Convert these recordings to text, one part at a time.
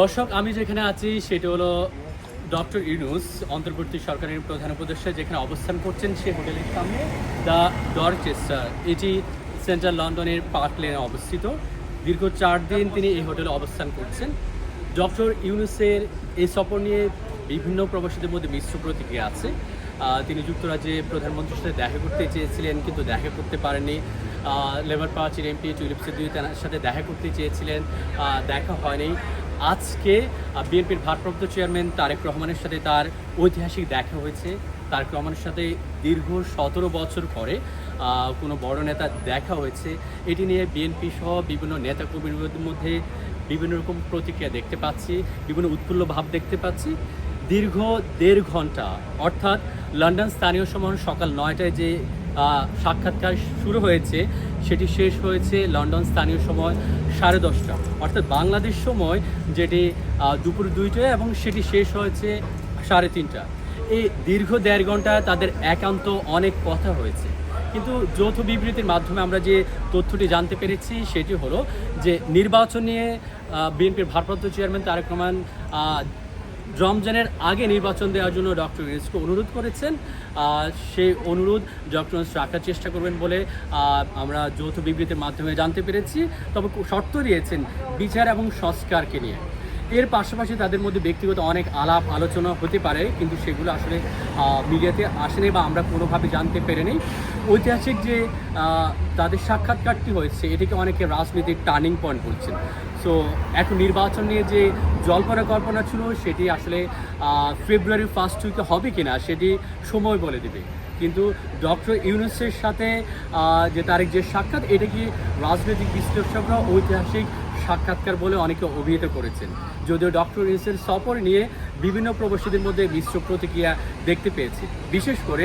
দর্শক, আমি যেখানে আছি সেটা হলো ডক্টর ইউনুস, অন্তর্বর্তী সরকারের প্রধান উপদেষ্টা, যেখানে অবস্থান করছেন সেই হোটেলের সামনে, দ্য ডরচেস্টার। এটি সেন্ট্রাল লন্ডনের পার্ক লেনে অবস্থিত। দীর্ঘ চার দিন তিনি এই হোটেলে অবস্থান করছেন। ডক্টর ইউনুসের এই সফর নিয়ে বিভিন্ন প্রবাসীদের মধ্যে মিশ্র প্রতিক্রিয়া আছে। তিনি যুক্তরাজ্যে প্রধানমন্ত্রীর সাথে দেখা করতে চেয়েছিলেন, কিন্তু দেখা করতে পারেননি। লেবার পার্টির এমপি টুলিপ সিদ্দিকি তার সাথে দেখা করতে চেয়েছিলেন। দেখা হয়নি। আজকে বিএনপির ভারপ্রাপ্ত চেয়ারম্যান তারেক রহমানের সাথে তার ঐতিহাসিক দেখা হয়েছে। তারেক রহমানের সাথে দীর্ঘ সতেরো বছর পরে কোনো বড় নেতা দেখা হয়েছে। এটি নিয়ে বিএনপি সহ বিভিন্ন নেতা কর্মীদের মধ্যে বিভিন্ন রকম প্রতিক্রিয়া দেখতে পাচ্ছি, বিভিন্ন উৎফুল্ল ভাব দেখতে পাচ্ছি। দীর্ঘ দেড় ঘণ্টা, অর্থাৎ লন্ডন স্থানীয় সময় সকাল নয়টায় যে সাক্ষাৎকার শুরু হয়েছে সেটি শেষ হয়েছে লন্ডন স্থানীয় সময় সাড়ে দশটা। অর্থাৎ বাংলাদেশ সময় যেটি দুপুর দুইটায় এবং সেটি শেষ হয়েছে সাড়ে তিনটা এই দীর্ঘ দেড় ঘণ্টা তাদের একান্ত অনেক কথা হয়েছে। কিন্তু যৌথ বিবৃতির মাধ্যমে আমরা যে তথ্যটি জানতে পেরেছি সেটি হলো যে নির্বাচন নিয়ে বিএনপির ভারপ্রাপ্ত চেয়ারম্যান তারেক রহমান রমজানের আগে নির্বাচন দেওয়ার জন্য ডক্টর ইউনুসকে অনুরোধ করেছেন। সেই অনুরোধ ডক্টর ইউনুস রাখার চেষ্টা করবেন বলে আমরা যৌথ বিবৃতির মাধ্যমে জানতে পেরেছি। তবে শর্ত দিয়েছেন বিচার এবং সংস্কারকে নিয়ে। এর পাশাপাশি তাদের মধ্যে ব্যক্তিগত অনেক আলাপ আলোচনা হতে পারে, কিন্তু সেগুলো আসলে মিডিয়াতে আসেনি বা আমরা কোনোভাবে জানতে পেরেনি। ঐতিহাসিক যে তাদের সাক্ষাৎকারটি হয়েছে, এটিকে অনেকে রাজনীতির টার্নিং পয়েন্ট বলছেন। সো, এখন নির্বাচন নিয়ে যে জল্পনা কল্পনা ছিল, সেটি আসলে ফেব্রুয়ারি ফার্স্ট উইকে হবে কি না সেটি সময় বলে দেবে। কিন্তু ডক্টর ইউনুসের সাথে যে তারিখ যে সাক্ষাৎ, এটা কি রাজনৈতিক বিশ্লেষকরা ঐতিহাসিক সাক্ষাৎকার বলে অনেকে অভিহিত করেছেন। যদিও ডক্টর ইউনুসের সফর নিয়ে বিভিন্ন প্রবাসীদের মধ্যে মিশ্র প্রতিক্রিয়া দেখতে পেয়েছি। বিশেষ করে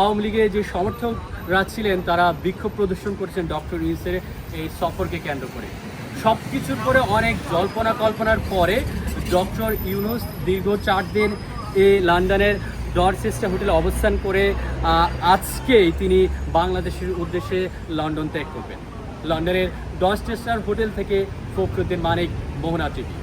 আওয়ামী লীগের যে সমর্থকরা ছিলেন, তারা বিক্ষোভ প্রদর্শন করেছেন ডক্টর ইউনুসের এই সফরকে কেন্দ্র করে। সব কিছুর পরে অনেক জল্পনা কল্পনার পরে ডক্টর ইউনুস দীর্ঘ চার দিন এ লন্ডনের ডরচেস্টার হোটেলে অবস্থান করে আজকেই তিনি বাংলাদেশের উদ্দেশ্যে লন্ডন ত্যাগ করবেন। লন্ডনের ডনস্টেস্টার হোটেল থেকে ফখরুদ্দিন মানিক মোহনা টিভি।